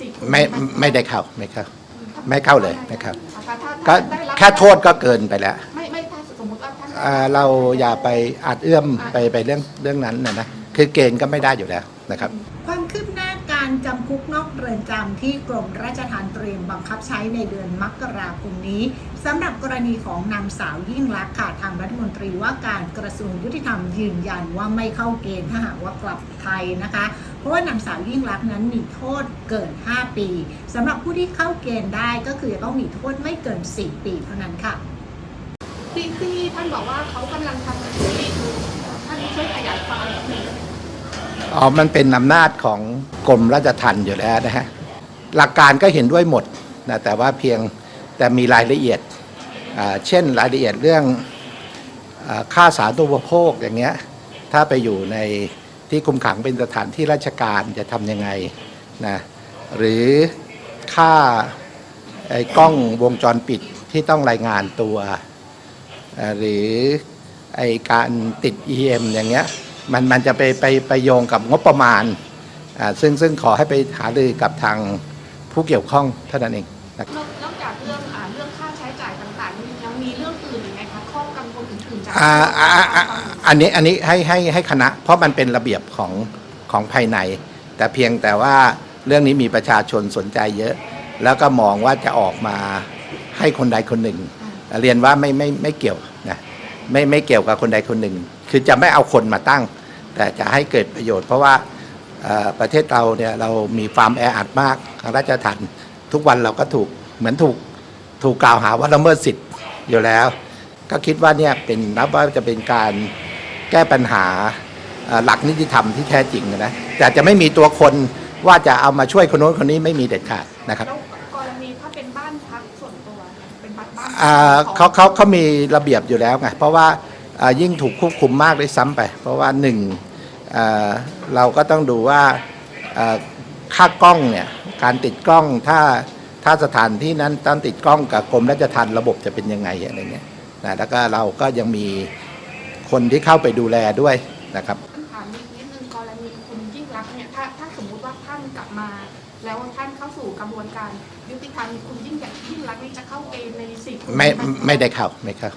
สิบไม่ไม่ได้เข้าไม่เข้า ไม่เข้าเลยไม่เข้าถ้าถ้าก็ได้รับแค่โทษก็เกินไปแล้วไม่ไม่ถ้าสมมติว่าท่านอ่าเราอย่าไปอาจเอื้อมไปไปเรื่องเรื่องนั้นนะนะคือเกณฑ์ก็ไม่ได้อยู่แล้วนะครับ ความคืบหน้าการจำคุกนอกเรือนจำที่กรมราชทัณฑ์เตรียมบังคับใช้ในเดือนมกราคมนี้สำหรับกรณีของนางสาวยิ่งลักษณ์ค่ะทางรัฐมนตรีว่าการกระทรวงยุติธรรมยืนยันว่าไม่เข้าเกณฑ์ถ้าหากว่ากลับไทยนะคะเพ ราะว่านางสาวยิ่งลักษณ์นั้นมีโทษเกิน 5 ปีสำหรับผู้ที่เข้าเกณฑ์ได้ก็คือจะต้องมีโทษไม่เกิน 4 ปีเท่านั้นค่ะที่ที่ท่านบอกว่าเขากำลังทำคดีอยู่ท่านช่วยขยายความนิดนึงอ๋อมันเป็นอำนาจของกรมราชทัณฑ์อยู่แล้วนะฮะ หลักการก็เห็นด้วยหมดนะแต่ว่าเพียงแต่มีรายละเอียดอ่าเช่นรายละเอียดเรื่องอาค่าสาธารณูปโภคอย่างเงี้ยถ้าไปอยู่ใน ที่คุมขังเป็นสถานที่ราชการจะทำยังไงนะหรือค่าไอ้กล้องวงจรปิดที่ต้องรายงานตัว หรือไอ้การติด EM อย่างเงี้ยมันมันจะไปไปไปโยงกับงบประมาณอ่าซึ่งซึ่งขอให้ไปหารือกับทางผู้เกี่ยวข้องเท่านั้นเองนะ ครับนอกนอกจากเรื่องอ่าเรื่องค่าใช้จ่ายต่างๆนี่ยังมีเรื่องอื่นอีกไหมคะข้อกังวลอื่นๆจากอ่าอ่าอ่าอันนี้อันนี้ให้ให้ให้คณะ เพราะมันเป็นระเบียบของของภายใน แต่เพียงแต่ว่าเรื่องนี้มีประชาชนสนใจเยอะ แล้วก็มองว่าจะออกมาให้คนใดคนหนึ่ง เรียนว่าไม่ไม่ไม่เกี่ยวนะไม่ไม่เกี่ยวกับคนใดคนหนึ่ง คือจะไม่เอาคนมาตั้ง แต่จะให้เกิดประโยชน์ เพราะว่าเอ่อประเทศเราเนี่ยเรามีความแออัดมากทางราชทัณฑ์ทุกวันเราก็ถูก เหมือนถูกถูกกล่าวหาว่าละเมิดสิทธิ์อยู่แล้ว ก็คิดว่าเนี่ยเป็นนับว่าจะเป็นการแก้ปัญหาเอ่อหลักนิติธรรมที่แท้จริงนะแต่จะไม่มีตัวคนว่าจะเอามาช่วยคนโน้นคนนี้ไม่มีเด็ดขาดนะครับแล้วกรณีถ้าเป็นบ้านพักส่วนตัวเนี่ยเป็นบ้านบ้านอ่าเขาเขาเขามีระเบียบอยู่แล้วไงเพราะว่าอ่ายิ่งถูกควบคุมมากด้วยซ้ำไป เพราะว่าหนึ่งอ่าเราก็ต้องดูว่าอ่าค่ากล้องเนี่ยการติดกล้องถ้า ถ้าสถานที่นั้นต้องติดกล้องกับกรมราชทัณฑ์ระบบจะเป็นยังไงอะไรเงี้ยนะแล้วก็เราก็ยังมีคนที่เข้าไปดูแลด้วยนะครับถามนิดนึงกรณีคุณยิ่งรักษณ์เนี่ยถ้าถ้าสมมุติว่าท่านกลับมา แล้วท่านเข้าสู่กระบวนการยุติธรรมคุณยิ่งยิ่งรักษณ์นี่จะเข้าเกณฑ์ในสิบไม่ไม่ได้เข้าไม่เข้า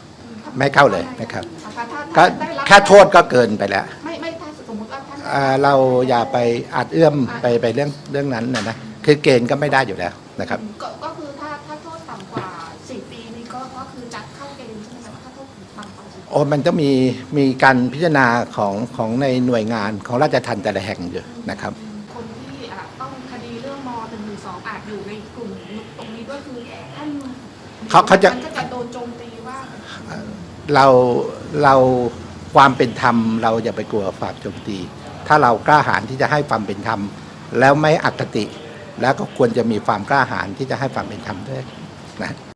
ไม่เข้าเลยไม่เข้าถ้าถ้าก็ได้รับแค่โทษก็เกินไปแล้วไม่ไม่ถ้าสมมติว่าท่านอ่าเราอย่าไปอาจเอื้อมไปไปเรื่องเรื่องนั้นนะนะคือเกณฑ์ก็ไม่ได้อยู่แล้ว นะครับก็ก็คือถ้าถ้าโทษต่ำกว่าสี่ปีนี่ก็ก็คือจะเข้าเกณฑ์ใช่ไหมคะถ้าโทษต่ำกว่าสี่ปีโอ้มันจะมีมีการพิจารณาของของในหน่วยงานของราชทัณฑ์แต่ละแห่งอยู่นะครับ คนที่อะต้องคดีเรื่องมหนึ่งหรือสองอาจอยู่ในกลุ่มตรงนี้ด้วยคือท่านเขาเขาจะ ท่นก็จะโดนโจมตีว่า เราเราความเป็นธรรมเราอย่าไปกลัวฝากโจมตี ถ้าเรากล้าหาญที่จะให้ความเป็นธรรม แล้วไม่อคติ แล้วก็ควรจะมีความกล้าหาญที่จะให้ความเป็นธรรมด้วยนะ